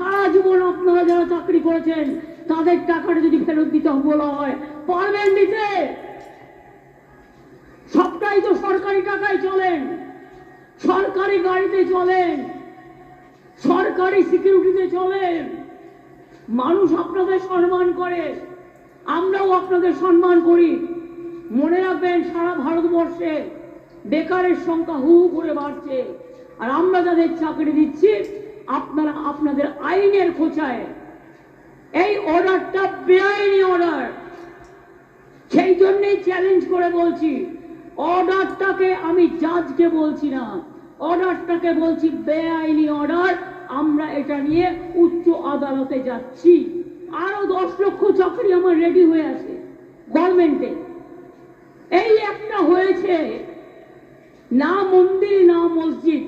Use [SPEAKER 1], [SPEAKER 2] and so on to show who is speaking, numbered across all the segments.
[SPEAKER 1] সারা জীবন আপনারা যারা চাকরি করেছেন, তাদের টাকাটা যদি ফেরত দিতে বলা হয়, পারবেন দিতে সবটাই তো সরকারি টাকায় চলেন। সরকারি গাড়িতে চলেন। সরকারি সিকিউরিটিতে চলেন। মানুষ আপনাদের সম্মান করে। আমরাও আপনাদের সম্মান করি। মনে রাখবেন, সারা ভারতবর্ষে বেকারের সংখ্যা হু করে বাড়ছে। আর আমরা যাদের চাকরি দিচ্ছি আপনারা আপনাদের আইনের খোঁচায় এই অর্ডারটা বেআইনি অর্ডার। সেই জন্যই চ্যালেঞ্জ করে বলছি, অর্ডারটাকে আমি জাজকে বলছি না, অর্ডারটাকে বলছি বেআইনি অর্ডার, আমরা এটা নিয়ে উচ্চ আদালতে যাচ্ছি। আরও দশ লক্ষ চাকরি আমার রেডি হয়ে আছে গভর্নমেন্টে এই একটা হয়েছে, না মন্দির, না মসজিদ,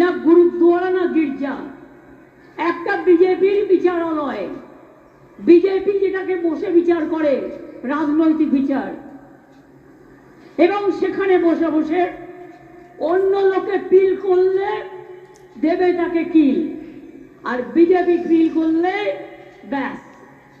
[SPEAKER 1] না গুরুদ্বারা, না গির্জা। একটা বিজেপির বিচারালয়। বিজেপি যেটাকে বসে বিচার করে, রাজনৈতিক বিচার। এবং সেখানে বসে বসে অন্য লোকে পিল করলে দেবে তাকে কিল আর বিজেপি পিল করলে ব্যাস।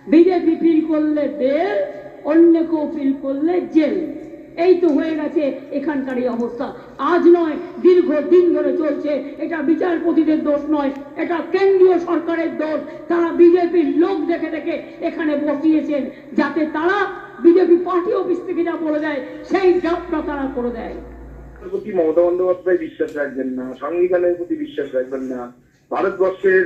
[SPEAKER 1] বিজেপি পিল করলে বেল অন্য কেউ পিল করলে জেল এই তো হয়ে গেছে এখানকার এই অবস্থা। আজ নয় দীর্ঘ দিন ধরে চলছে। এটা বিচারপতিদের দোষ নয়, এটা কেন্দ্রীয় সরকারের দোষ। তারা বিজেপির লোক দেখে দেখে এখানে বসিয়েছেন, যাতে তারা বিজেপি পার্টি অফিস থেকে যা বলে দেয়, সেই জবটা তারা করে দেয়।
[SPEAKER 2] প্রতি মমতা বন্দ্যোপাধ্যায় বিশ্বাস রাখবেন না, সংবিধানের প্রতি বিশ্বাস রাখবেন না। ভারতবর্ষের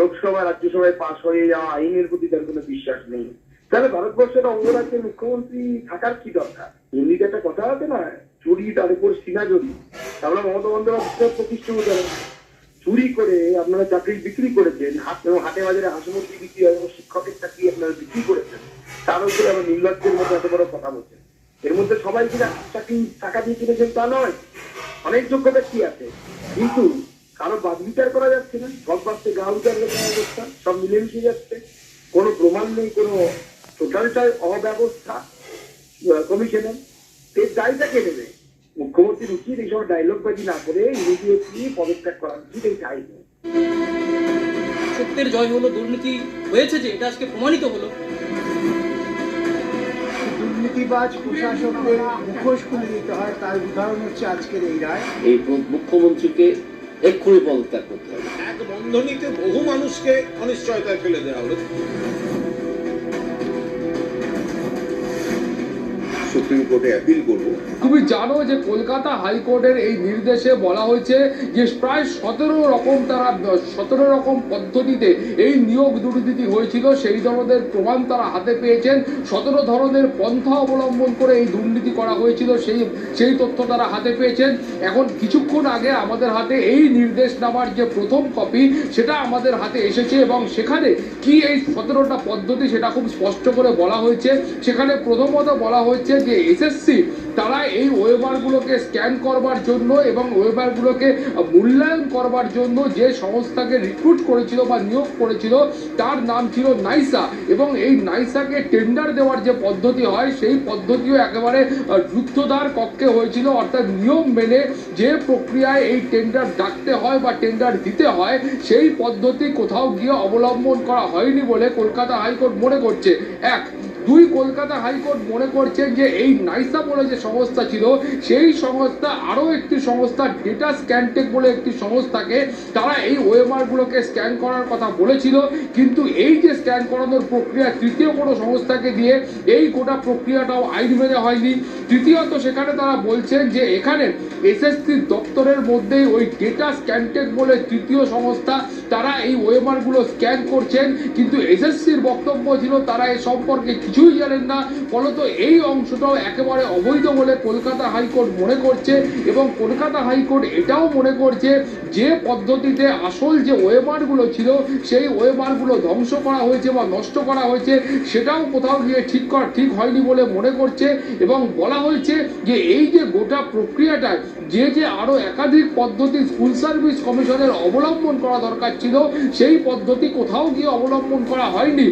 [SPEAKER 2] লোকসভা, রাজ্যসভায় পাশ হয়ে যাওয়া আইনের প্রতি তার কোনো বিশ্বাস নেই। তাহলে ভারতবর্ষের অঙ্গরাজ্যের মুখ্যমন্ত্রী থাকার কি দরকার? এমনিতে একটা কথা আছে না, চুরি, তার উপর সিনা জড়ি আমরা মমতা বন্দ্যোপাধ্যায় প্রতিষ্ঠিত উদাহরণ চুরি করে আপনারা চাকরি বিক্রি করেছেন, হাট বাজারে হাসমুদ্রি বিক্রি হয়, এবং শিক্ষকের চাকরি আপনারা বিক্রি করেছেন। তার উপরে আবার নির্লজ্জের মতো এত বড় কথা বলছেন এর মধ্যে সবাই কি চাকরি, টাকা দিয়ে কিনেছেন তা নয়। অনেক যোগ্য ব্যক্তি আছে। কিন্তু কারও বাদ বিচার করা যাচ্ছে না। সব বাচ্চা গা করা অবস্থা, সব মিলেমিশে যাচ্ছে। কোনো প্রমাণ নেই, কোনো টোটালটাই অব্যবস্থা কমিশনের এর দায়টা কে নেবে? মুখ্যমন্ত্রীর উচিত এই সময় ডায়লগ বাজি না করে ইমিডিয়েটলি পদত্যাগ করা উচিত এই চাইবে
[SPEAKER 3] সত্যের জয় হলো দুর্নীতি হয়েছে যে এটা আজকে প্রমাণিত হলো।
[SPEAKER 4] দুর্নীতিবাজ প্রশাসকদের মুখোশ খুলে দিতে হয় তার উদাহরণ হচ্ছে আজকের এই রায়।
[SPEAKER 5] এই মুখ্যমন্ত্রীকে এক্ষুনি পদত্যাগ করতে হবে।
[SPEAKER 6] এক বন্ধনীতে বহু মানুষকে অনিশ্চয়তায় ফেলে দেওয়া হলো।
[SPEAKER 7] সুপ্রিম কোর্টে অ্যাপিল করব।
[SPEAKER 8] তুমি জানো যে কলকাতা হাইকোর্টের এই নির্দেশে বলা হয়েছে যে প্রায় সতেরো রকম তারা, সতেরো রকম পদ্ধতিতে এই নিয়োগ দুর্নীতি হয়েছিল, সেই ধরনের প্রমাণ তারা হাতে পেয়েছেন। সতেরো ধরনের পন্থা অবলম্বন করে এই দুর্নীতি করা হয়েছিল, সেই সেই তথ্য তারা হাতে পেয়েছেন। এখন কিছুক্ষণ আগে আমাদের হাতে এই নির্দেশনামার যে প্রথম কপি, সেটা আমাদের হাতে এসেছে এবং সেখানে কি এই সতেরোটা পদ্ধতি সেটা খুব স্পষ্ট করে বলা হয়েছে। সেখানে প্রথমত বলা হয়েছে যে এসএসসি তারা এই ওয়েবারগুলোকে স্ক্যান করবার জন্য এবং ওয়েবারগুলোকে মূল্যায়ন করবার জন্য যে সংস্থাকে রিক্রুট করেছিল বা নিয়োগ করেছিল, তার নাম ছিল নাইসা। এবং এই নাইসাকে টেন্ডার দেওয়ার যে পদ্ধতি হয়, সেই পদ্ধতিও একেবারে যুদ্ধদার কক্ষে হয়েছিল। অর্থাৎ নিয়ম মেনে যে প্রক্রিয়ায় এই টেন্ডার ডাকতে হয় বা টেন্ডার দিতে হয়, সেই পদ্ধতি কোথাও গিয়ে অবলম্বন করা হয়নি বলে কলকাতা হাইকোর্ট মনে করছে। এক দুই কলকাতা হাইকোর্ট মনে করছেন যে এই নাইসা বলে যে সংস্থা ছিল, সেই সংস্থা আরও একটি সংস্থা ডেটা স্ক্যানটেক বলে একটি সংস্থাকে তারা এই ওয়েমারগুলোকে স্ক্যান করার কথা বলেছিল। কিন্তু এই যে স্ক্যান করানোর প্রক্রিয়া, তৃতীয় কোনো সংস্থাকে দিয়ে এই গোটা প্রক্রিয়াটাও আইন মেনে হয়নি। তৃতীয়ত সেখানে তারা বলছেন যে এখানে এসএসসি দপ্তরের মধ্যেই ওই ডেটা স্ক্যানটেক বলে তৃতীয় সংস্থা, তারা এই ওয়েমারগুলো স্ক্যান করছেন। কিন্তু এসএসসির বক্তব্য ছিল তারা এ সম্পর্কে কিছুই জানেন না। ফলত এই অংশটাও একেবারে অবৈধ বলে কলকাতা হাইকোর্ট মনে করছে এবং কলকাতা হাইকোর্ট এটাও মনে করছে যে পদ্ধতিতে আসল যে ওয়েমারগুলো ছিল, সেই ওয়েমারগুলো ধ্বংস করা হয়েছে বা নষ্ট করা হয়েছে, সেটাও কোথাও গিয়ে ঠিক করা ঠিক হয়নি বলে মনে করছে এবং বলা হয়েছে যে এই যে গোটা প্রক্রিয়াটায় যে যে আরও একাধিক পদ্ধতি স্কুল সার্ভিস কমিশনের অবলম্বন করা দরকার ছিল, সেই পদ্ধতি কোথাও গিয়ে অবলম্বন করা হয়নি।